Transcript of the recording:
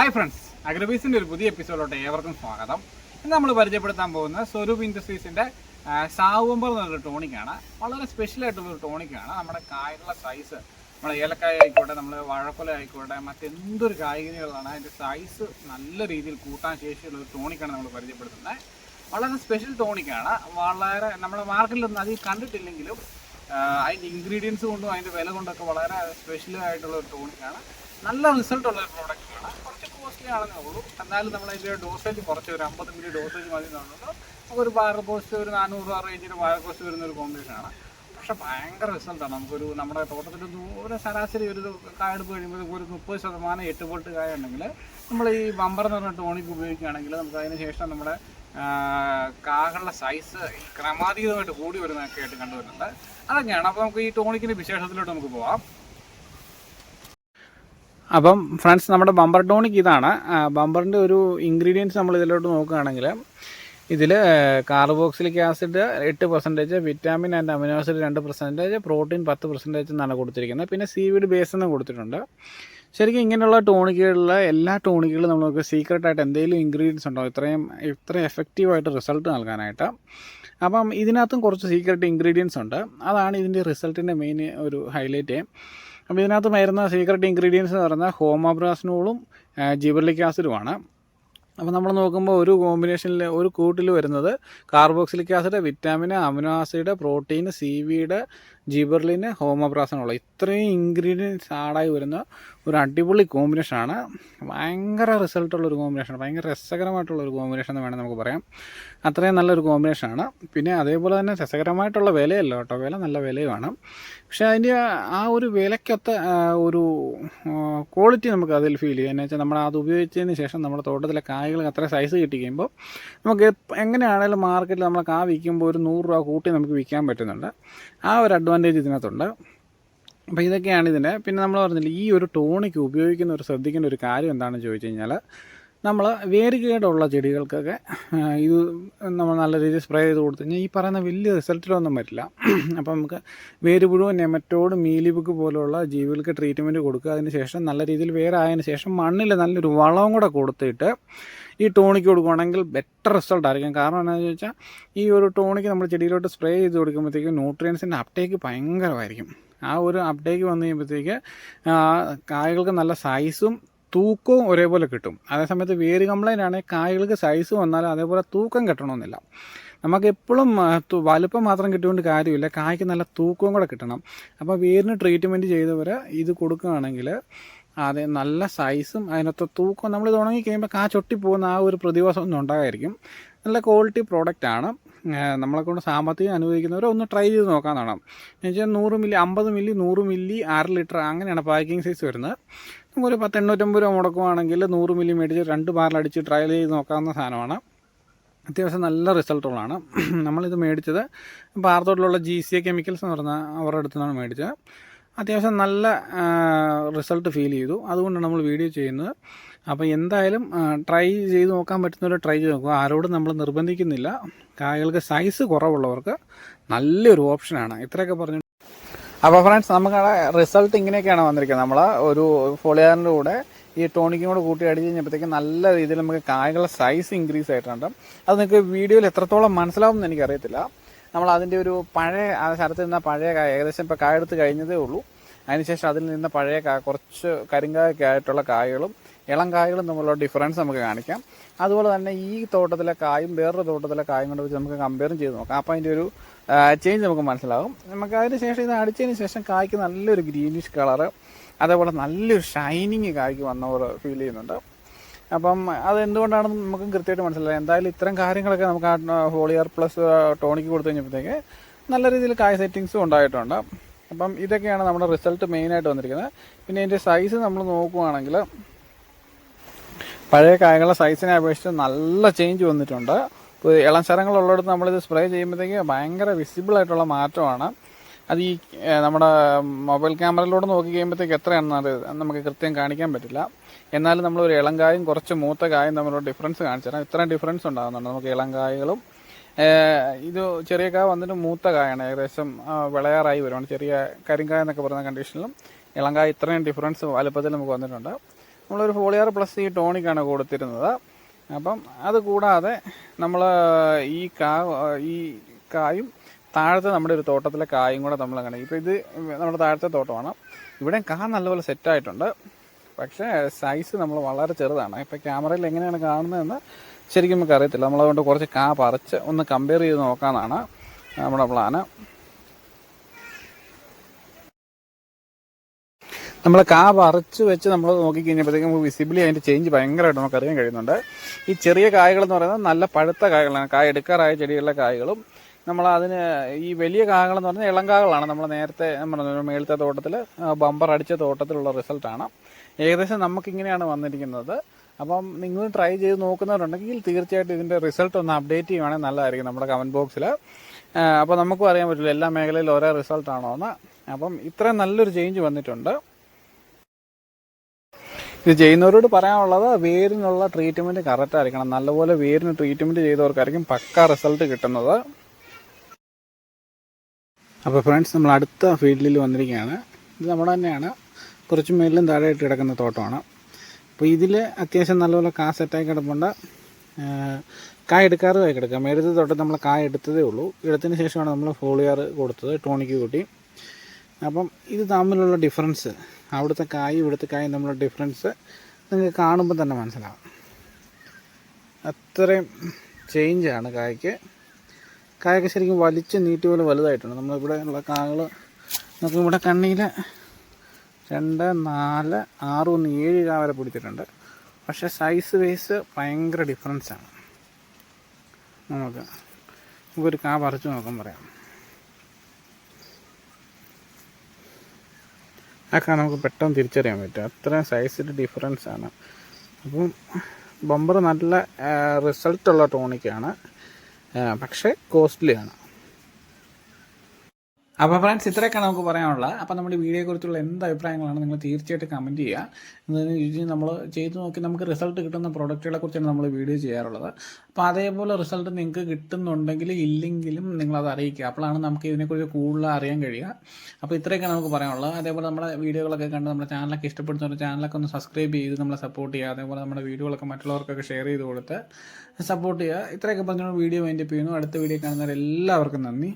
Hi friends അഗ്രബീസിന്റെ ഒരു പുതിയ എപ്പിസോഡിലോട്ട് ഏവർക്കും സ്വാഗതം. ഇന്ന് നമ്മൾ പരിചയപ്പെടുത്താൻ പോകുന്ന സ്വരൂപ് ഇൻഡസ്ട്രീസിന്റെ സാവുമ്പർ എന്നൊരു ടോണിക്കാണ് വളരെ സ്പെഷ്യൽ ആയിട്ടുള്ള ഒരു ടോണിക്കാണ് നമ്മുടെ കായുള്ള സൈസ് നമ്മുടെ ഏലക്കായ ആയിക്കോട്ടെ നമ്മൾ വാഴക്കൊല ആയിക്കോട്ടെ മറ്റെന്തൊരു കായികനികളാണ് അതിന്റെ സൈസ് നല്ല രീതിയിൽ കൂട്ടാൻ ശേഷിയുള്ള ഒരു ടോണിക്കാണ് നമ്മൾ പരിചയപ്പെടുത്തുന്നത്. വളരെ സ്പെഷ്യൽ ടോണിക്കാണ് വളരെ നമ്മുടെ മാർക്കറ്റിലൊന്നും അധികം കണ്ടിട്ടില്ലെങ്കിലും അതിന്റെ ഇൻഗ്രീഡിയൻസ് കൊണ്ടും അതിന്റെ വില കൊണ്ടൊക്കെ വളരെ സ്പെഷ്യൽ ആയിട്ടുള്ള ഒരു ടോണിക്കാണ് നല്ല റിസൾട്ടുള്ള ഒരു പ്രോഡക്റ്റാണ് കോസ്റ്റ്ലി ആണെന്നേ ഉള്ളൂ എന്നാലും നമ്മൾ അതിന്റെ ഡോസേജ് കുറച്ച് ഒരു അമ്പത് മില്ലി ഡോസേജ് മതി എന്നുള്ളത് നമുക്കൊരു ബാർ കോസ്റ്റ് ഒരു നാനൂറ് രൂപ റേഞ്ചിന് ബാർ കോസ്റ്റ് വരുന്ന ഒരു കോമ്പിനേഷൻ ആണ്. പക്ഷെ ഭയങ്കര റിസൾട്ടാണ് നമുക്കൊരു നമ്മുടെ തോട്ടത്തിൽ ദൂരെ ശരാശരി ഒരു കായെടുപ്പ് കഴിയുമ്പോൾ ഒരു മുപ്പത് ശതമാനം എട്ട് വോൾട്ട് കായ ഉണ്ടെങ്കിൽ നമ്മൾ ഈ ബമ്പർ എന്ന് പറഞ്ഞ ടോണിക്ക് ഉപയോഗിക്കുകയാണെങ്കിൽ നമുക്ക് അതിന് ശേഷം നമ്മുടെ കാകളുടെ സൈസ് ക്രമാതീതമായിട്ട് കൂടി വരുന്നതൊക്കെ ആയിട്ട് കണ്ടുവരുന്നുണ്ട്. അതൊക്കെയാണ്. അപ്പോൾ നമുക്ക് ഈ ടോണിക്കിന്റെ വിശേഷത്തിലോട്ട് നമുക്ക് പോവാം. അപ്പം ഫ്രണ്ട്സ് നമ്മുടെ ബമ്പർ ടോണിക് ഇതാണ്. ബമ്പറിന്റെ ഒരു ഇൻഗ്രീഡിയൻസ് നമ്മൾ ഇതിലോട്ട് നോക്കുകയാണെങ്കിൽ ഇതിൽ കാർബോക്സിലിക് ആസിഡ് എട്ട് percentage vitamin and amino acid രണ്ട് പെർസെന്റേജ് പ്രോട്ടീൻ പത്ത് പെർസെന്റേജ് എന്നാണ് കൊടുത്തിരിക്കുന്നത്. പിന്നെ സീവിഡ് ബേസ് എന്ന് കൊടുത്തിട്ടുണ്ട്. ശരിക്കും ഇങ്ങനെയുള്ള ടോണിക്കുകളിൽ എല്ലാ ടോണിക്കുകളും നമുക്ക് സീക്രട്ടായിട്ട് എന്തെങ്കിലും ഇൻഗ്രീഡിയൻസ് ഉണ്ടോ? ഇത്രയും ഇത്രയും എഫക്റ്റീവായിട്ട് റിസൾട്ട് നൽകാനായിട്ട്. അപ്പം ഇതിനകത്തും കുറച്ച് സീക്രട്ട് ഇൻഗ്രീഡിയൻസ് ഉണ്ട്. അതാണ് ഇതിന്റെ റിസൾട്ടിന്റെ മെയിൻ ഒരു ഹൈലൈറ്റ് അപ്പോൾ ഇതിനകത്ത് വരുന്ന സീക്രട്ട് ഇൻഗ്രീഡിയൻസ് എന്ന് പറഞ്ഞാൽ ഹോമോബ്രാസിനോളും ജിബർലിക് ആസിഡുമാണ്. അപ്പോൾ നമ്മൾ നോക്കുമ്പോൾ ഒരു കോമ്പിനേഷനിൽ ഒരു കൂട്ടിൽ വരുന്നത് carboxylic acid vitamin amino acid protein seaweed gibberellin ഹോമോപ്രാസനുള്ള ഇത്രയും ഇൻഗ്രീഡിയൻസ് ആഡായി വരുന്ന ഒരു അടിപൊളി കോമ്പിനേഷനാണ് ഭയങ്കര റിസൾട്ടുള്ള ഒരു കോമ്പിനേഷൻ ഭയങ്കര രസകരമായിട്ടുള്ള ഒരു കോമ്പിനേഷൻ എന്ന് വേണമെങ്കിൽ നമുക്ക് പറയാം. അത്രയും നല്ലൊരു കോമ്പിനേഷനാണ് പിന്നെ അതേപോലെ തന്നെ രസകരമായിട്ടുള്ള വിലയല്ല കേട്ടോ. വില നല്ല വിലയുമാണ് പക്ഷേ അതിന്റെ ആ ഒരു വിലയ്ക്കൊത്ത ഒരു ക്വാളിറ്റി നമുക്ക് അതിൽ ഫീൽ ചെയ്യാം. എന്ന് വെച്ചാൽ നമ്മൾ അത് ഉപയോഗിച്ചതിന് ശേഷം നമ്മുടെ തോട്ടത്തിലെ കായകൾ അത്ര സൈസ് കിട്ടി കഴിയുമ്പോൾ നമുക്ക് എങ്ങനെയാണെങ്കിലും മാർക്കറ്റിൽ നമ്മൾ കാ വിൽക്കുമ്പോൾ ഒരു നൂറ് രൂപ കൂട്ടി നമുക്ക് വിൽക്കാൻ പറ്റുന്നുണ്ട്. ആ ഒരു അഡ്വാന്റേജ് ഇതിനകത്തുണ്ട്. അപ്പോൾ ഇതൊക്കെയാണ് ഇതിന്റെ പിന്നെ നമ്മൾ പറഞ്ഞില്ല ഈ ഒരു ടോണിക്ക് ഉപയോഗിക്കുന്ന ഒരു ശ്രദ്ധിക്കേണ്ട ഒരു കാര്യം എന്താണെന്ന് ചോദിച്ചു കഴിഞ്ഞാൽ നമ്മൾ വേരുകേടുള്ള ചെടികൾക്കൊക്കെ ഇത് നമ്മൾ നല്ല രീതിയിൽ സ്പ്രേ ചെയ്ത് കൊടുത്തു കഴിഞ്ഞാൽ ഈ പറയുന്ന വലിയ റിസൾട്ടിലൊന്നും വരില്ല. അപ്പോൾ നമുക്ക് വേര് പുഴുവൻ നെമറ്റോഡ് മീലിബുക്ക് പോലുള്ള ജീവികൾക്ക് ട്രീറ്റ്മെന്റ് കൊടുക്കുക. അതിന് ശേഷം നല്ല രീതിയിൽ വേരായതിനു ശേഷം മണ്ണിൽ നല്ലൊരു വളവും കൂടെ കൊടുത്തിട്ട് ഈ ടോണിക്ക് കൊടുക്കുകയാണെങ്കിൽ ബെറ്റർ റിസൾട്ട് ആയിരിക്കും. കാരണം എന്താണെന്ന് ചോദിച്ചാൽ ഈ ഒരു ടോണിക്ക് നമ്മൾ ചെടിയിലോട്ട് സ്പ്രേ ചെയ്ത് കൊടുക്കുമ്പോഴത്തേക്കും ന്യൂട്രിയൻസിന്റെ അപ്ടേക്ക് ഭയങ്കരമായിരിക്കും. ആ ഒരു അപ്ഡേക്ക് വന്നു കഴിയുമ്പോഴത്തേക്ക് കായകൾക്ക് നല്ല സൈസും തൂക്കവും ഒരേപോലെ കിട്ടും. അതേസമയത്ത് വേര് കംപ്ലൈന്റ് ആണെങ്കിൽ കായകൾക്ക് സൈസ് വന്നാലും അതേപോലെ തൂക്കം കിട്ടണമെന്നില്ല. നമുക്ക് എപ്പോഴും വലുപ്പം മാത്രം കിട്ടിയോണ്ട് കാര്യമില്ല. കായ്ക്ക് നല്ല തൂക്കവും കൂടെ കിട്ടണം. അപ്പോൾ വേരിന് ട്രീറ്റ്മെന്റ് ചെയ്തവർ ഇത് കൊടുക്കുകയാണെങ്കിൽ അത് നല്ല സൈസും അതിനകത്ത് തൂക്കം നമ്മൾ ഇത് ഉണങ്ങി കഴിയുമ്പോൾ കാ ചൊട്ടി പോകുന്ന ആ ഒരു പ്രതിഭാസം ഒന്നും ഉണ്ടാകായിരിക്കും നല്ല ക്വാളിറ്റി പ്രോഡക്റ്റാണ് നമ്മളെ കൊണ്ട് സാമ്പത്തികം അനുവദിക്കുന്നവർ ഒന്ന് ട്രൈ ചെയ്ത് നോക്കാമെന്നാണ് എന്ന് വെച്ചാൽ നൂറ് മില്ലി അമ്പത് മില്ലി നൂറ് മില്ലി അര ലിറ്റർ അങ്ങനെയാണ് പാക്കിംഗ് സൈസ് വരുന്നത്. നമുക്കൊരു പത്ത് എണ്ണൂറ്റമ്പത് രൂപ മുടക്കുവാണെങ്കിൽ നൂറ് മില്ലി മേടിച്ച് രണ്ട് ബാറിലടിച്ച് ട്രയൽ ചെയ്ത് നോക്കാവുന്ന സാധനമാണ്. അത്യാവശ്യം നല്ല റിസൾട്ടുകളാണ് നമ്മളിത് മേടിച്ചത് പാറത്തോട്ടിലുള്ള ജി സി എ കെമിക്കൽസ് എന്ന് പറഞ്ഞ അവരുടെ അടുത്ത് നിന്നാണ് മേടിച്ചത്. അത്യാവശ്യം നല്ല റിസൾട്ട് ഫീൽ ചെയ്തു. അതുകൊണ്ടാണ് നമ്മൾ വീഡിയോ ചെയ്യുന്നത്. അപ്പോൾ എന്തായാലും ട്രൈ ചെയ്ത് നോക്കാൻ പറ്റുന്നവരെ ട്രൈ ചെയ്ത് നോക്കുക. ആരോടും നമ്മൾ നിർബന്ധിക്കുന്നില്ല. കായകൾക്ക് സൈസ് കുറവുള്ളവർക്ക് നല്ലൊരു ഓപ്ഷനാണ് ഇത്രയൊക്കെ പറഞ്ഞു അപ്പോൾ ഫ്രണ്ട്സ് നമുക്ക് റിസൾട്ട് ഇങ്ങനെയൊക്കെയാണ് വന്നിരിക്കുന്നത്. നമ്മൾ ഒരു ഫോളിയാറിന്റെ കൂടെ ഈ ടോണിക്കും കൂടെ കൂട്ടി അടിച്ച് കഴിഞ്ഞപ്പോഴത്തേക്ക് നല്ല രീതിയിൽ നമുക്ക് കായകളുടെ സൈസ് ഇൻക്രീസ് ആയിട്ടുണ്ട്. അത് നിങ്ങൾക്ക് വീഡിയോയിൽ എത്രത്തോളം മനസ്സിലാവും എന്ന് എനിക്കറിയത്തില്ല. നമ്മൾ അതിന്റെ ഒരു പഴയ ആ സ്ഥലത്ത് നിന്ന പഴയ കായ ഏകദേശം ഇപ്പോൾ കായ എടുത്ത് കഴിഞ്ഞതേ ഉള്ളൂ. അതിനുശേഷം അതിൽ നിന്ന് പഴയ കുറച്ച് കരിങ്കായൊക്കെ ആയിട്ടുള്ള കായകളും ഇളം കായകളും തമ്മിലുള്ള ഡിഫറൻസ് നമുക്ക് കാണിക്കാം. അതുപോലെ തന്നെ ഈ തോട്ടത്തിലെ കായും വേറൊരു തോട്ടത്തിലെ കായും കൊണ്ട് വെച്ച് നമുക്ക് കമ്പയറും ചെയ്ത് നോക്കാം. അപ്പോൾ അതിന്റെ ഒരു ചേഞ്ച് നമുക്ക് മനസ്സിലാകും നമുക്ക് അതിന് ശേഷം ഇത് അടിച്ചതിന് ശേഷം കായ്ക്ക് നല്ലൊരു ഗ്രീനിഷ് കളറ് അതേപോലെ നല്ലൊരു ഷൈനിങ് കായ്ക്ക് വന്ന പോലെ ഫീൽ ചെയ്യുന്നുണ്ട്. അപ്പം അത് എന്തുകൊണ്ടാണെന്ന് നമുക്ക് കൃത്യമായിട്ട് മനസ്സിലായി എന്തായാലും ഇത്തരം കാര്യങ്ങളൊക്കെ നമുക്ക് ആ ഹോളിയർ പ്ലസ് ടോണിക്ക് കൊടുത്തു കഴിഞ്ഞപ്പോഴത്തേക്ക് നല്ല രീതിയിൽ കായ സെറ്റിങ്സും ഉണ്ടായിട്ടുണ്ട്. അപ്പം ഇതൊക്കെയാണ് നമ്മുടെ റിസൾട്ട് മെയിനായിട്ട് വന്നിരിക്കുന്നത്. പിന്നെ ഇതിന്റെ സൈസ് നമ്മൾ നോക്കുവാണെങ്കിൽ പഴയ കായകളുടെ സൈസിനെ അപേക്ഷിച്ച് നല്ല ചേഞ്ച് വന്നിട്ടുണ്ട്. ഇപ്പോൾ ഇളം ശരങ്ങളുള്ളിടത്ത് നമ്മളിത് സ്പ്രേ ചെയ്യുമ്പോഴത്തേക്ക് ഭയങ്കര വിസിബിൾ ആയിട്ടുള്ള മാറ്റമാണ്. അത് ഈ നമ്മുടെ മൊബൈൽ ക്യാമറയിലൂടെ നോക്കി കഴിയുമ്പോഴത്തേക്ക് എത്രയാണെന്ന് നമുക്ക് കൃത്യം കാണിക്കാൻ പറ്റില്ല. എന്നാലും നമ്മൾ ഒരു ഇളങ്കായും കുറച്ച് മൂത്ത കായും തമ്മിലുള്ള ഡിഫറൻസ് കാണിച്ചു തരാം. ഇത്രയും ഡിഫറൻസ് ഉണ്ടാകുന്നുണ്ട് നമുക്ക് ഇളങ്കായകളും ഇത് ചെറിയ കായ വന്നിട്ട് മൂത്ത കായാണ് ഏകദേശം വിളയാറായി വരുവാണ്. ചെറിയ കരിങ്കായ എന്നൊക്കെ പറയുന്ന കണ്ടീഷനിലും ഇളങ്കായ ഇത്രയും ഡിഫറൻസ് വലുപ്പത്തിൽ നമുക്ക് വന്നിട്ടുണ്ട്. നമ്മളൊരു ഫോളിയർ പ്ലസ് ഈ ടോണിക്കാണ് കൊടുത്തിരുന്നത്. അപ്പം അത് കൂടാതെ നമ്മൾ ഈ കാ ഈ കായും താഴത്തെ നമ്മുടെ ഒരു തോട്ടത്തിലെ കായും കൂടെ നമ്മൾ അങ്ങനെ ഇപ്പോൾ ഇത് നമ്മുടെ താഴത്തെ തോട്ടമാണ്. ഇവിടെ കാ നല്ലപോലെ സെറ്റായിട്ടുണ്ട് പക്ഷേ സൈസ് നമ്മൾ വളരെ ചെറുതാണ്. ഇപ്പോൾ ക്യാമറയിൽ എങ്ങനെയാണ് കാണുന്നതെന്ന് ശരിക്കും നമുക്ക് അറിയത്തില്ല നമ്മളതുകൊണ്ട് കുറച്ച് കാ പറിച്ച് ഒന്ന് കമ്പയർ ചെയ്ത് നോക്കാമെന്നാണ് നമ്മുടെ പ്ലാന് നമ്മൾ കാ വറച്ച് വെച്ച് നമ്മൾ നോക്കിക്കഴിഞ്ഞപ്പോഴത്തേക്കും വിസിബിളി അതിന്റെ ചേഞ്ച് ഭയങ്കരമായിട്ട് നമുക്ക് അറിയാൻ കഴിയുന്നുണ്ട്. ഈ ചെറിയ കായകൾ എന്ന് പറയുന്നത് നല്ല പഴുത്ത കായകളാണ്. കായ എടുക്കാറായ ചെടികളിലെ കായകളും. നമ്മൾ അതിന് ഈ വലിയ കായകളെന്ന് പറഞ്ഞാൽ ഇളം കായകളാണ്. നമ്മൾ നേരത്തെ നമ്മുടെ മേളത്തെ തോട്ടത്തിൽ ബമ്പർ അടിച്ച തോട്ടത്തിലുള്ള റിസൾട്ടാണ് ഏകദേശം നമുക്കിങ്ങനെയാണ് വന്നിരിക്കുന്നത്. അപ്പം നിങ്ങൾ ട്രൈ ചെയ്ത് നോക്കുന്നവരുണ്ടെങ്കിൽ തീർച്ചയായിട്ടും ഇതിന്റെ റിസൾട്ട് ഒന്ന് അപ്ഡേറ്റ് ചെയ്യുവാണെങ്കിൽ നല്ലതായിരിക്കും നമ്മുടെ കമന്റ് ബോക്സിൽ അപ്പോൾ നമുക്കും അറിയാൻ പറ്റില്ല. എല്ലാ മേഖലയിലും ഒരേ റിസൾട്ടാണോ എന്ന് അപ്പം ഇത്രയും നല്ലൊരു ചേഞ്ച് വന്നിട്ടുണ്ട്. ഇത് ചെയ്യുന്നവരോട് പറയാനുള്ളത് വേരിനുള്ള ട്രീറ്റ്മെന്റ് കറക്റ്റ് ആയിരിക്കണം. നല്ലപോലെ വേരിന് ട്രീറ്റ്മെന്റ് ചെയ്തവർക്കായിരിക്കും പക്ക റിസൾട്ട് കിട്ടുന്നത്. അപ്പോൾ ഫ്രണ്ട്സ് നമ്മൾ അടുത്ത ഫീൽഡിൽ വന്നിരിക്കുകയാണ്. ഇത് നമ്മുടെ തന്നെയാണ്. കുറച്ച് മേലിലും താഴെയായിട്ട് കിടക്കുന്ന തോട്ടമാണ്. അപ്പോൾ ഇതിൽ അത്യാവശ്യം നല്ലപോലെ കാ സെറ്റായി കിടപ്പുണ്ട്. കായ എടുക്കാറുമായി കിടക്കുക മേലത്തെ തോട്ടം നമ്മൾ കായ എടുത്തതേ ഉള്ളൂ. എടുത്തതിന് ശേഷമാണ് നമ്മൾ ഫോളിയാർ കൊടുത്തത് ടോണിക്ക് കൂട്ടി. അപ്പം ഇത് തമ്മിലുള്ള ഡിഫറൻസ് അവിടുത്തെ കായും ഇവിടുത്തെ കായും തമ്മിലുള്ള ഡിഫറൻസ് നിങ്ങൾക്ക് കാണുമ്പോൾ തന്നെ മനസ്സിലാവും. അത്രയും ചേഞ്ചാണ് കായ്ക്ക്. കായൊക്കെ ശരിക്കും വലിച്ച് നീട്ടി പോലെ വലുതായിട്ടുണ്ട്. നമ്മളിവിടെ ഉള്ള കായകൾ നമുക്ക് ഇവിടെ കണ്ണിയിൽ രണ്ട് നാല് ആറ് ഒന്ന് ഏഴ് കാ വരെ പിടിച്ചിട്ടുണ്ട്. പക്ഷെ സൈസ് വൈസ് ഭയങ്കര ഡിഫറൻസാണ് നമുക്ക് നമുക്കൊരു കാ പറിച്ചു നോക്കാൻ പറയാം. അതൊക്കെ നമുക്ക് പെട്ടെന്ന് തിരിച്ചറിയാൻ പറ്റും. അത്രയും സൈസിൽ ഡിഫറൻസ് ആണ്. അപ്പം ബമ്പർ നല്ല റിസൾട്ടുള്ള ടോണിക്കാണ് പക്ഷേ കോസ്റ്റ്ലിയാണ് അപ്പോൾ ഫ്രണ്ട്സ് ഇത്രയൊക്കെയാണ് നമുക്ക് പറയാനുള്ളത്. അപ്പോൾ നമ്മുടെ വീഡിയോയെക്കുറിച്ചുള്ള എന്ത് അഭിപ്രായങ്ങളാണ് നിങ്ങൾ തീർച്ചയായിട്ടും കമന്റ് ചെയ്യുക. എന്താണെന്ന് ചോദിച്ചാൽ നമ്മൾ ചെയ്ത് നോക്കി നമുക്ക് റിസൾട്ട് കിട്ടുന്ന പ്രോഡക്റ്റുകളെ കുറിച്ചാണ് നമ്മൾ വീഡിയോ ചെയ്യാറുള്ളത്. അപ്പോൾ അതേപോലെ റിസൾട്ട് നിങ്ങൾക്ക് കിട്ടുന്നുണ്ടെങ്കിൽ ഇല്ലെങ്കിലും നിങ്ങളത് അറിയിക്കുക. അപ്പോഴാണ് നമുക്ക് ഇതിനെക്കുറിച്ച് കൂടുതൽ അറിയാൻ കഴിയുക. അപ്പോൾ ഇത്രയൊക്കെയാണ് നമുക്ക് പറയാനുള്ളത്. അതേപോലെ നമ്മുടെ വീഡിയോകളൊക്കെ കണ്ട് നമ്മുടെ ചാനലൊക്കെ ഇഷ്ടപ്പെടുന്നവർ ചാനലൊക്കെ ഒന്ന് സബ്സ്ക്രൈബ് ചെയ്ത് നമ്മളെ സപ്പോർട്ട് ചെയ്യുക. അതേപോലെ നമ്മുടെ വീഡിയോകളൊക്കെ മറ്റുള്ളവർക്കൊക്കെ ഷെയർ ചെയ്ത് കൊടുത്ത് സപ്പോർട്ട് ചെയ്യുക. ഇത്രയൊക്കെ പറഞ്ഞുകൊണ്ട് വീഡിയോ മൈൻഡപ്പ് ചെയ്യുന്നു അടുത്ത വീഡിയോ കാണുന്നവരെല്ലാവർക്കും നന്ദി.